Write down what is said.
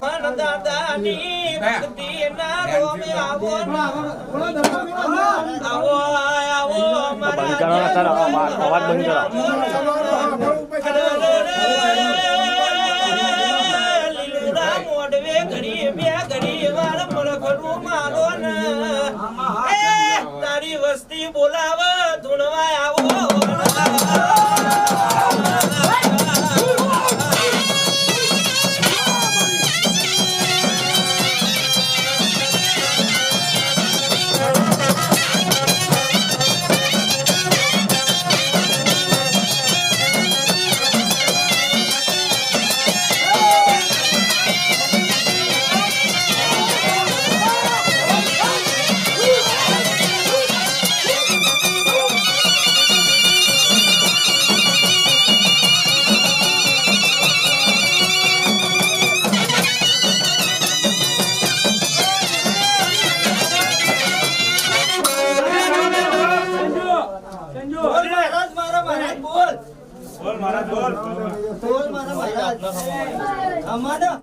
પણ દાદાની ભક્તિના રોમે આવો. આવો આવો બંધ કરો. અવાજ અવાજ બંધ કરો લીલુડા મોઢવે ઘડી બે ઘડી વાર મળખડું મારો ને. તારી વસ્તી બોલાવ ધૂણવા બોલ બોલ બોલ મારા મારા અમારા